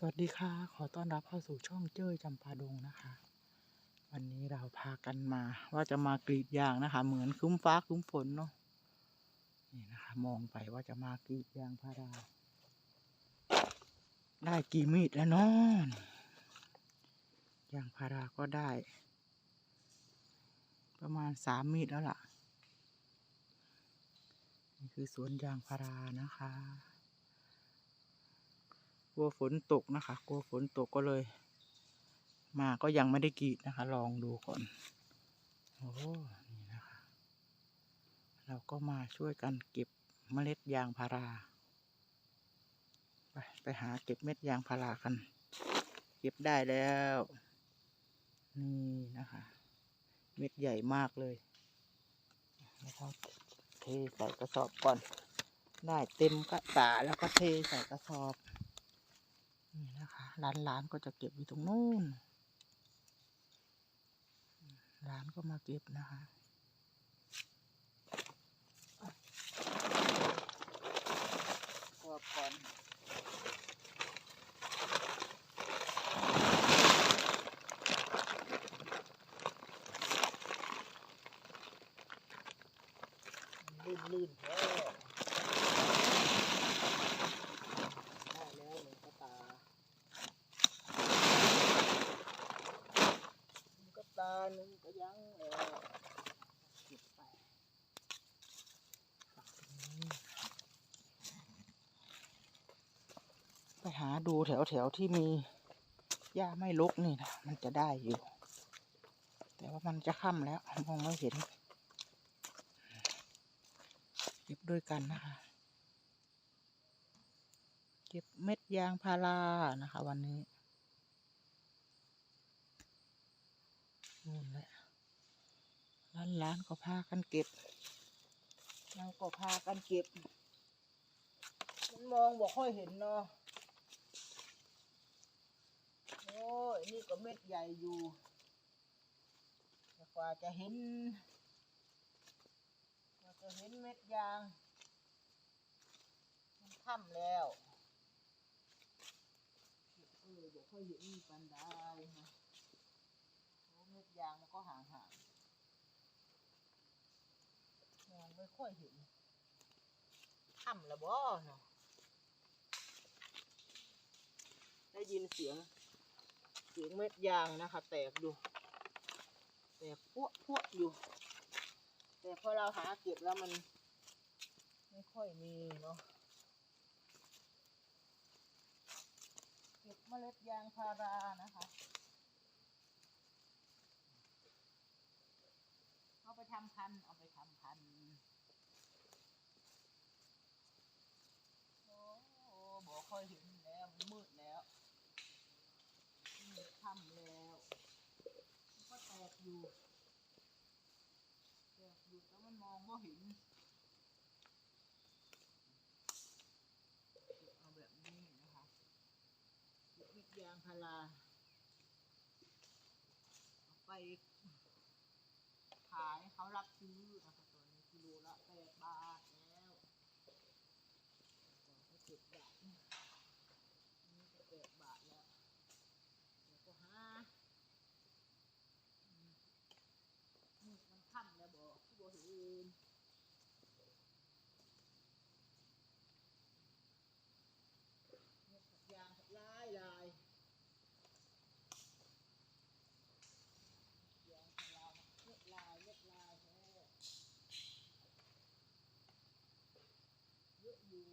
สวัสดีค่ะ ขอต้อนรับเข้าสู่ช่องเจ้ยจำปาดงนะคะ วันนี้เราพากันมา ว่าจะมากรีดยางนะคะ เหมือนครึ้มฟ้าครึ้มฝนเนาะนี่นะคะ มองไปว่าจะมากรีดยางพาราได้กี่มีดแล้วเนาะยางพาราก็ได้ ประมาณสามมีดแล้วล่ะ นี่คือสวนยางพารานะคะ ลัวฝนตกนะคะ กลัวฝนตกก็เลย มาก็ยังไม่ได้กรีดนะคะ ลองดูก่อน โอ้นี่นะคะ เราก็มาช่วยกันเก็บเมล็ดยางพารา ไปไปหาเก็บเม็ดยางพารากัน เก็บได้แล้ว นี่นะคะ เม็ดใหญ่มากเลยนะครับเทใส่กระสอบก่อน ได้เต็มกระตาแล้วก็เทใส่กระสอบ นี่นะคะร้านร้านๆก็จะเก็บอยู่ตรงนู้นร้านก็มาเก็บนะคะก่อนลื่นลื่นๆแท้ได้แล้วหนึ่งกระตา หนึ่งก็ตาห นก็ยังเออเก็บไปไปหาดูแถวแถวที่มีหญ้าไม่รกนี่นะมันจะได้อยู่ แต่ว่ามันจะค่ำแล้วมองไม่เห็นเก็บด้วยกันนะคะเก็บเม็ดยางพารานะคะ วันนี้ นู่นแหละร้านร้านก็พากันเก็บเราก็พากันเก็บ มันมองบอกค่อยเห็นเนาะโอ้ยนี่ก็เม็ดใหญ่อยู่กว่าจะเห็นกว่าจะเห็นเม็ดยาง มันค่ำแล้วเออบอกค่อยเห็นปันได้ะ โอ้เม็ดยางมันก็ห่างห่างๆมองไม่ ค่อยเห็นค่ำละบ่เนาะได้ยินเสียง เสียงเม็ดยางนะคะ แตกอยู่แตกพวกพวกอยู่ แต่พอเราหาเก็บแล้วมัน ไม่ค่อยมีเนาะเก็บเมล็ดยางพารานะคะเอาไปทำพันธุ์เอาไปทำพันธุ์โอ้บ อกค่อยเห็นแล้วมันมืดแล้วมืดค่ำแล้วมันก็แตกอยู่แตกอยู่แต่มันมองไม่เห็นเอาแบบนี้นะคะเม็ดยางพาราไปขายเขารับซื้อนะคะตัวนี้กิโลละแปดบาทแล้วก่อนก็เจ็ดบาทนี่นี่ก็แปดบาทแล้วเดี๋ยวก็หาอืมนี่มันค่ำแล้วบอกที่บอกเห็นเนี่ยผักยางผักลายลาย ยางพาราเล็ดลายเล็ดลายแท้เยอะอยู่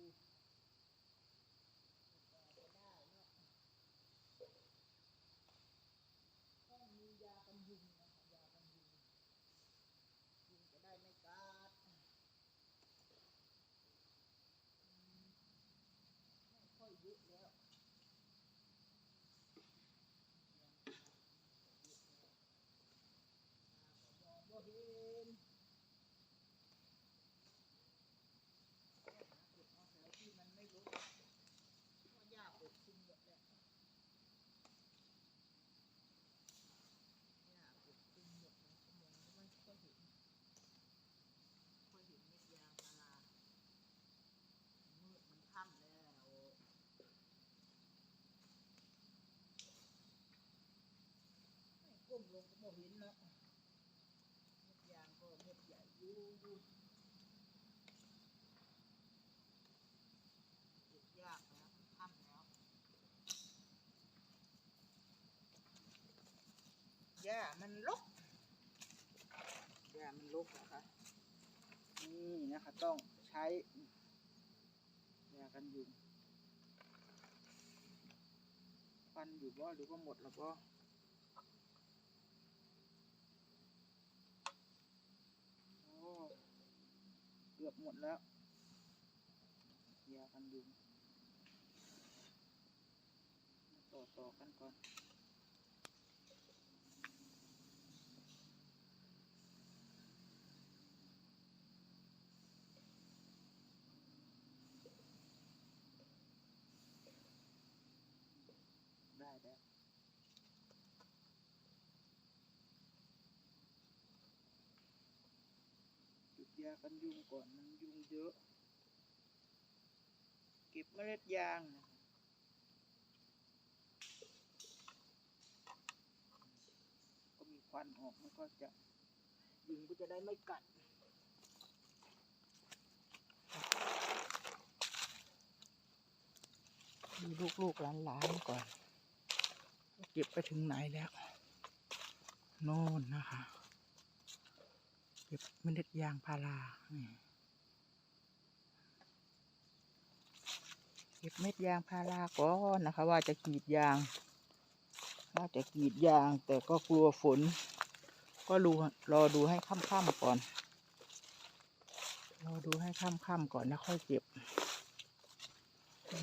ลงก็บ่เห็นเนาะเม็ดยางก็เม็ดใหญ่อยู่อยู่เก็บยากแล้วค่ำแล้วหญ้ามันรกหญ้ามันรกนะคะนี่นะคะ ต้องใช้ยากันยุงฟันอยู่บ่หรือว่าหมดแล้วบ่โอ้เกือบหมดแล้วยากันยุงต่อต่อกันก่อน ได้แล้วจุด ยากันยุงก่อนมันยุงเยอะ เก็บเมล็ดยางนะคะก็มีควันออกมันก็จะยุงก็จะได้ไม่กัดดูลูกๆหลานๆก่อน เก็บไปถึงไหนแล้ว โน่นนะคะ ก็บเมล็ดยางพารานี่เก็บเม็ดยางพาราก่อนนะคะ ว่าจะกรีดยาง ว่าจะกรีดยาง แต่ก็กลัวฝน ก็ดูรอดูให้ค่ำๆก่อน รอดูให้ค่ำๆก่อนแล้วค่อยเก็บอื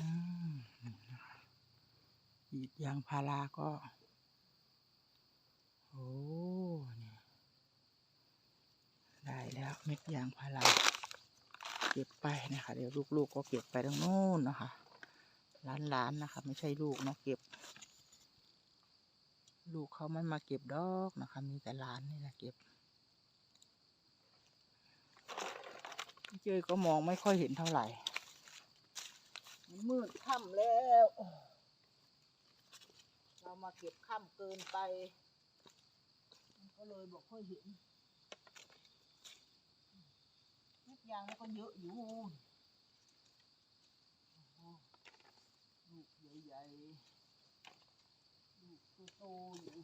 มนะคะกรีดยางพาราก็ โอ้เนี่ยได้ แล้วเม็ดยางพาราเก็บไปนะคะ เดี๋ยวลูกๆก็เก็บไปตรงโน้นนะคะล้านๆนะคะ ไม่ใช่ลูกนะเก็บ ลูกเขาไม่มาเก็บดอกนะคะ มีแต่หลานนี่แหละเก็บพี่เจยก็มองไม่ค่อยเห็นเท่าไหร่มืดค่ำแล้ว เรามาเก็บค่ำเกินไป ก็เลยบอกค่อยเห็นเม็ด ยางมันก็เยอะอยู่ลูกใหญ่ๆลูกโตๆอยู่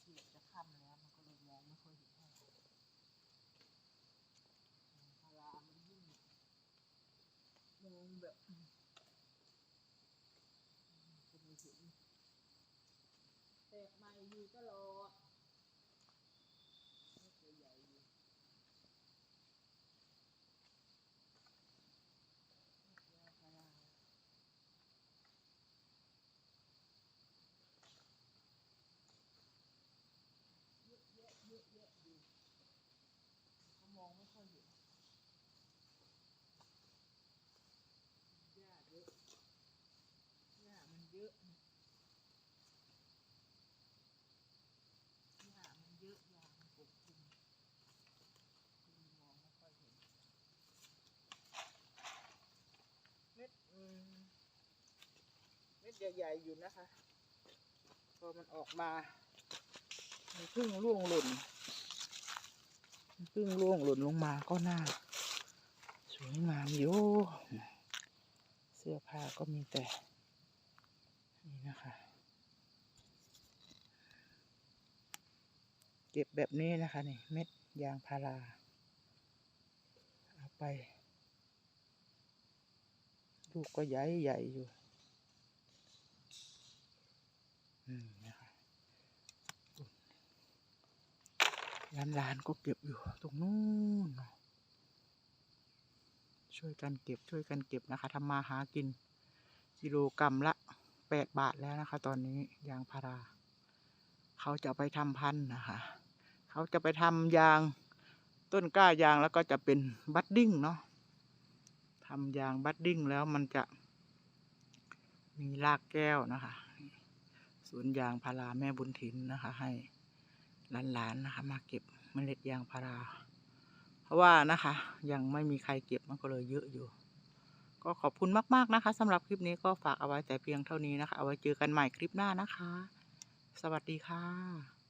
เกือบจะค่ำแล้วมันก็เลยมองไม่ค่อยเห็นเท่าไหร่พารามันยิ่งมองแบบจะไม่เห็นแตกใหม่อยู่ตลอดเม็ดใหญ่ๆอยู่เม็ดยาพารา เยอะแยะเยอะแยะอยู่เขามองไม่ค่อยเห็นหญ้าเยอะหญ้ามันเยอะหญ้ามันเยอะหญ้ามันปกคลุมก็เลยมองไม่ค่อยเห็น เม็ดอืมเม็ ดใหญ่ๆอยู่นะคะ พอมันออกมามันเพึ่งร่วงหล่นมันเพึ่งร่วงหล่นลงมาก็น่าสวยงามอยู่เสื้อผ้าก็มีแต่ นี่นะคะ เก็บแบบนี้นะคะนี่เม็ดยางพาราเอาไปลูกก็ใหญ่ใหญ่อยู่ อืม นะคะหลานก็เก็บอยู่ตรงนู้นช่วยกันเก็บช่วยกันเก็บนะคะทำมาหากินกิโลกรรัมละแปดบาทแล้วนะคะ ตอนนี้ยางพารา เขาจะไปทำพันธุ์นะคะเขาจะไปทำยางต้นกล้ายางแล้วก็จะเป็นบัดดิ้งเนาะทำยางบัดดิ้งแล้วมันจะมีรากแก้วนะคะ วนยางพาราแม่บุญถินนะคะ ให้หลานๆนะคะ มาเก็บเมล็ดยางพารา เพราะว่านะคะ ยังไม่มีใครเก็บมันก็เลยเยอะอยู่ ก็ขอบคุณมาก ๆนะคะสำหรับคลิปนี้ก็ฝากเอาไว้แต่เพียงเท่านี้นะคะ เอาไว้เจอกันใหม่คลิปหน้านะคะ สวัสดีค่ะ